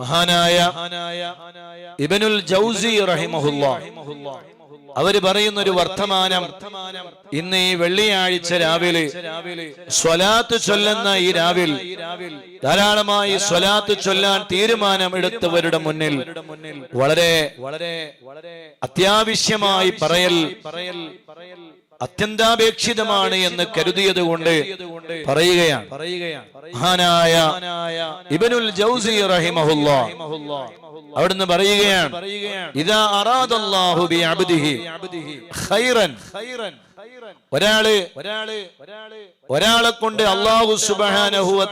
മഹാനായ ഇബനുൽ ജൗസി റഹിമഹുല്ല. അവർ പറയുന്ന ഒരു വർത്തമാനം. ഇന്ന് ഈ വെള്ളിയാഴ്ച രാവിലെ സ്വലാത്ത് ചൊല്ലുന്ന ഈ രാവിൽ ധാരാളമായി സ്വലാത്ത് ചൊല്ലാൻ തീരുമാനം എടുത്തവരുടെ മുന്നിൽ വളരെ വളരെ വളരെ അത്യാവശ്യമായി പറയൽ പറയൽ അത്യന്താപേക്ഷിതമാണ് എന്ന് കരുതിയത് കൊണ്ട് പറയുകയാണ്. മഹാനായ ഇബനുൽ ജൗസി റഹിമഹുല്ല. അവിടുന്ന് പറയുകയാണ് ഇതാ അറാദല്ലാഹു ബി അബ്ദിഹി ഖൈറൻ. ഒരാൾ ഒരാൾ ഒരാളെ. കൊണ്ട് അള്ളാഹു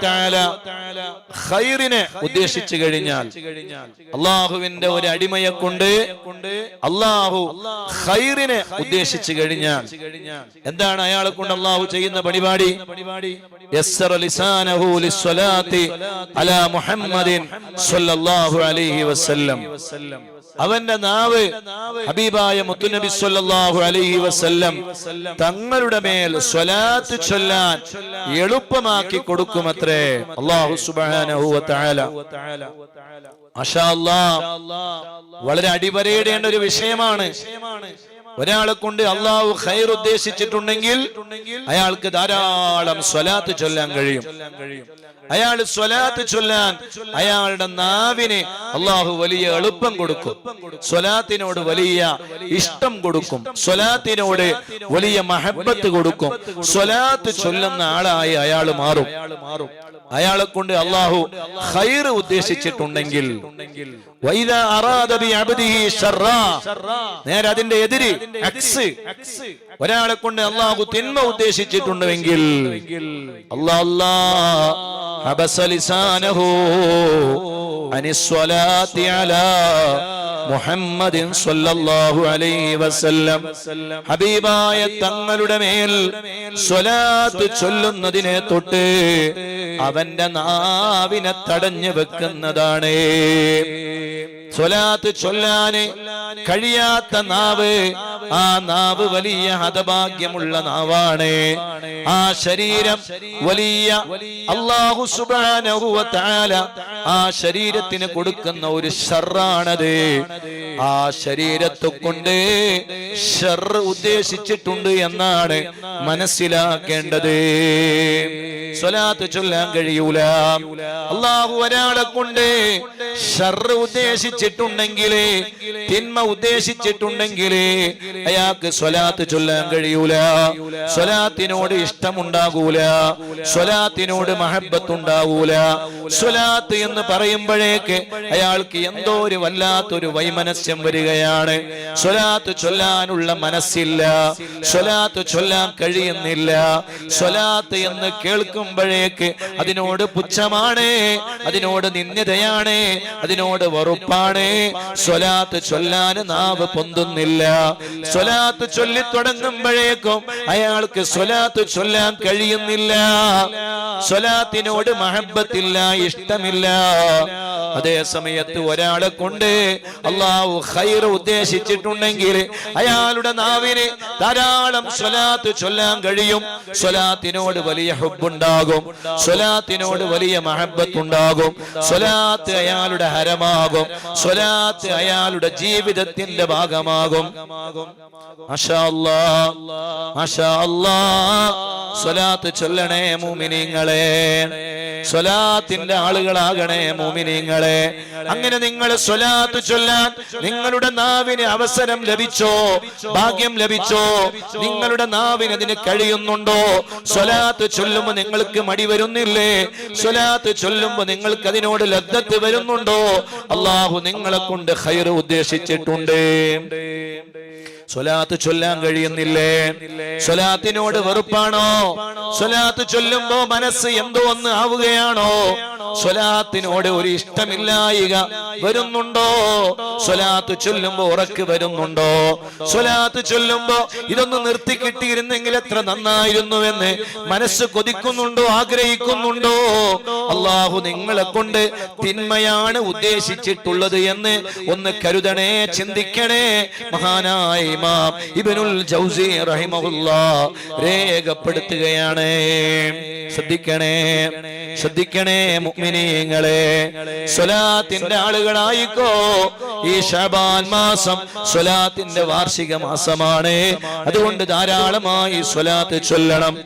തആല ഖൈറിനെ ഉദ്ദേശിച്ചു കഴിഞ്ഞാൽ അള്ളാഹുവിന്റെ ഒരു അടിമയെ കൊണ്ട് അള്ളാഹു ഹൈറിനെ ഉദ്ദേശിച്ചു കഴിഞ്ഞാൽ എന്താണ് അയാളെ കൊണ്ട് അള്ളാഹു ചെയ്യുന്ന പരിപാടി? അലാ മുഹമ്മദിൻ സ്വല്ലല്ലാഹു അലൈഹി വസല്ലം. അവന്റെ നാവ് ഹബീബായ മുത്തുനബി സ്വല്ലല്ലാഹു അലൈഹി വസല്ലം തങ്ങളുടെ മേൽ സ്വലാത്ത് ചൊല്ലാൻ എളുപ്പമാക്കി കൊടുക്കുമത്രേ. അല്ലാഹു സുബ്ഹാനഹു വ തആല മാഷാ അല്ലാഹ് വളരെ അടിവരയിടേണ്ട ഒരു വിഷയമാണ് ഒരാളെ കൊണ്ട് അള്ളാഹു ഖൈർ ഉദ്ദേശിച്ചിട്ടുണ്ടെങ്കിൽ അയാൾക്ക് ധാരാളം സ്വലാത്ത് ചൊല്ലാൻ കഴിയും. അയാൾ സ്വലാത്ത് ചൊല്ലാൻ അയാളുടെ നാവിന് അള്ളാഹു വലിയ എളുപ്പം കൊടുക്കും. സ്വലാത്തിനോട് വലിയ ഇഷ്ടം കൊടുക്കും. സ്വലാത്തിനോട് വലിയ മഹബത്ത് കൊടുക്കും. സ്വലാത്ത് ചൊല്ലുന്ന ആളായി അയാൾ മാറും. അയാളെ കൊണ്ട് അള്ളാഹു ഖൈർ ഉദ്ദേശിച്ചിട്ടുണ്ടെങ്കിൽ. നേരെ അതിന്റെ എതിര് ഒരാളെ കൊണ്ട് അള്ളാഹു തിന്മ ഉദ്ദേശിച്ചിട്ടുണ്ടെങ്കിൽ മുഹമ്മദിൻ സ്വല്ലല്ലാഹു അലൈഹി വസല്ലം ഹബീബായ തങ്ങളുടെ മേൽ സ്വലാത്ത് ചൊല്ലുന്നതിനെ തൊട്ട് അവന്റെ നാവിനെ തടഞ്ഞു വെക്കുന്നതാണ്. സ്വലാത്ത് ചൊല്ലാന് കഴിയാത്ത നാവ് ആ നാവ് വലിയ ഹതഭാഗ്യമുള്ള നാവാണ്. ആ ശരീരം വലിയ അള്ളാഹു സുബ്ഹാനഹു വ തആല ആ ശരീരത്തിന് കൊടുക്കുന്ന ഒരു ഷറാണത് ആ ശരീരത്തെ കൊണ്ട് ഷർ ഉദ്ദേശിച്ചിട്ടുണ്ട് എന്നാണ് മനസ്സിലാക്കേണ്ടത്. സ്വലാത്ത് ചൊല്ലാൻ കഴിയൂല. അള്ളാഹു ഒരാളെ കൊണ്ട് ഷർ ഉദ്ദേശിച്ചിട്ടുണ്ടെങ്കിലേ തിന്മ ഉദ്ദേശിച്ചിട്ടുണ്ടെങ്കിലേ അയാൾക്ക് സ്വലാത്ത് ചൊല്ലാൻ കഴിയൂല. സ്വലാത്തിനോട് ഇഷ്ടമുണ്ടാകൂല. സ്വലാത്തിനോട് മഹബത്തുണ്ടാവൂല. സ്വലാത്ത് എന്ന് പറയുമ്പോഴേക്ക് അയാൾക്ക് എന്തോ ഒരു വല്ലാത്തൊരു വൈമനസ്യം വരികയാണ്. സ്വലാത്ത് ചൊല്ലാനുള്ള മനസ്സില്ല. സ്വലാത്ത് ചൊല്ലാൻ കഴിയുന്നില്ല. സ്വലാത്ത് എന്ന് കേൾക്കുമ്പോഴേക്ക് അതിനോട് പുച്ഛമാണ് അതിനോട് നിന്ദ്യതയാണ് അതിനോട് വെറുപ്പാണ്. സ്വലാത്ത് ചൊല്ലാൻ നാവ് പൊന്തുന്നില്ല. സ്വലാത്ത് ചൊല്ലി തുടങ്ങുമ്പോഴേക്കും അയാൾക്ക് സ്വലാത്ത് ചൊല്ലാൻ കഴിയുന്നില്ല. സ്വലാത്തിനോട് മഹബത്തില്ല ഇഷ്ടമില്ല. അതേ സമയത്ത് ഒരാളെ കൊണ്ട് അള്ളാഹു ഹൈർ ഉദ്ദേശിച്ചിട്ടുണ്ടെങ്കിൽ അയാളുടെ നാവിന് ധാരാളം സ്വലാത്ത് ചൊല്ലാൻ കഴിയും. സ്വലാത്തിനോട് വലിയ ഹുബുണ്ടാകും സ്വലാത്തിനോട് വലിയ മഹബത്തുണ്ടാകും സ്വലാത്ത് അയാളുടെ ഹരമാകും. സ്വലാത്ത് അയാളുടെ ജീവിതത്തിന്റെ ഭാഗമാകും. സ്വലാത്ത് ചൊല്ലണേ മൂമിനിങ്ങളെ. സ്വലാത്തിന്റെ ആളുകളാകണേ മോമിനിങ്ങളെ. അങ്ങനെ നിങ്ങൾ സ്വലാത്ത് ചൊല്ലാൻ നിങ്ങളുടെ നാവിന് അവസരം ലഭിച്ചോ? ഭാഗ്യം ലഭിച്ചോ? നിങ്ങളുടെ നാവിന് അതിന് കഴിയുന്നുണ്ടോ? സ്വലാത്ത് ചൊല്ലുമ്പോ നിങ്ങൾക്ക് മടി വരുന്നില്ലേ? സ്വലാത്ത് ചൊല്ലുമ്പോ നിങ്ങൾക്ക് അതിനോട് ലബ്ധത്ത് വരുന്നുണ്ടോ? അള്ളാഹു നിങ്ങളെ കൊണ്ട് ഹൈർ ഉദ്ദേശിച്ചിട്ടുണ്ട്. സ്വലാത്ത് ചൊല്ലാൻ കഴിയുന്നില്ലേ? സ്വലാത്തിനോട് വെറുപ്പാണോ? സ്വലാത്ത് ചൊല്ലുമ്പോ മനസ്സ് എന്തോ ഒന്ന് ആവുകയാണോ? സ്വലാത്തിനോട് ഒരു ഇഷ്ടമില്ലായിക വരുന്നുണ്ടോ? സ്വലാത്ത് ചൊല്ലുമ്പോ ഉറക്ക് വരുന്നുണ്ടോ? സ്വലാത്ത് ചൊല്ലുമ്പോ ഇതൊന്ന് നിർത്തി കിട്ടിയിരുന്നെങ്കിൽ എത്ര നന്നായിരുന്നുവെന്ന് മനസ്സ് കൊതിക്കുന്നുണ്ടോ? ആഗ്രഹിക്കുന്നുണ്ടോ? അള്ളാഹു നിങ്ങളെ കൊണ്ട് തിന്മയാണ് ഉദ്ദേശിച്ചിട്ടുള്ളത് എന്ന് ഒന്ന് കരുതണേ ചിന്തിക്കണേ. മഹാനായ ഇമാം ഇബ്നുൽ ജൗസി രേഖപ്പെടുത്തുകയാണ്. ശ്രദ്ധിക്കണേ. ശ്രദ്ധിക്കണേ മുഅ്മിനീങ്ങളെ. സ്വലാത്തിന്റെ ആളുകളായിക്കോ. ഈ ഷബാൻ മാസം സ്വലാത്തിന്റെ വാർഷിക മാസമാണ്. അതുകൊണ്ട് ധാരാളമായി സ്വലാത്ത് ചൊല്ലണം.